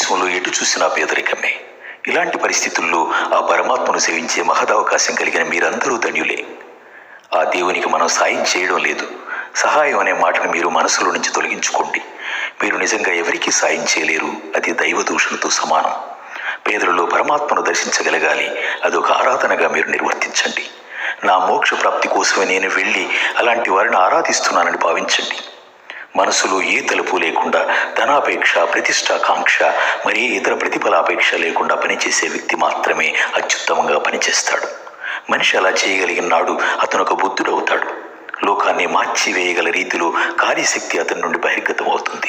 దేశంలో ఎటు చూసినా పేదరికమే. ఇలాంటి పరిస్థితుల్లో ఆ పరమాత్మను సేవించే మహదవకాశం కలిగిన మీరందరూ ధన్యులే. ఆ దేవునికి మనం సాయం చేయడం లేదు. సహాయం అనే మాటను మీరు మనసులో నుంచి తొలగించుకోండి. మీరు నిజంగా ఎవరికీ సాయం చేయలేరు. అది దైవ దూషణతో సమానం. పేదలలో పరమాత్మను దర్శించగలగాలి. అదొక ఆరాధనగా మీరు నిర్వర్తించండి. నా మోక్ష ప్రాప్తి కోసమే నేను వెళ్ళి అలాంటి వారిని ఆరాధిస్తున్నానని భావించండి. మనసులో ఏ తలుపు లేకుండా ధనాపేక్ష ప్రతిష్టాకాంక్ష మరి ఇతర ప్రతిఫలాపేక్ష లేకుండా పనిచేసే వ్యక్తి మాత్రమే అత్యుత్తమంగా పనిచేస్తాడు. మనిషి అలా చేయగలిగిన నాడు అతను ఒక బుద్ధుడవుతాడు. లోకాన్ని మార్చివేయగల రీతిలో కార్యశక్తి అతని నుండి బహిర్గతం అవుతుంది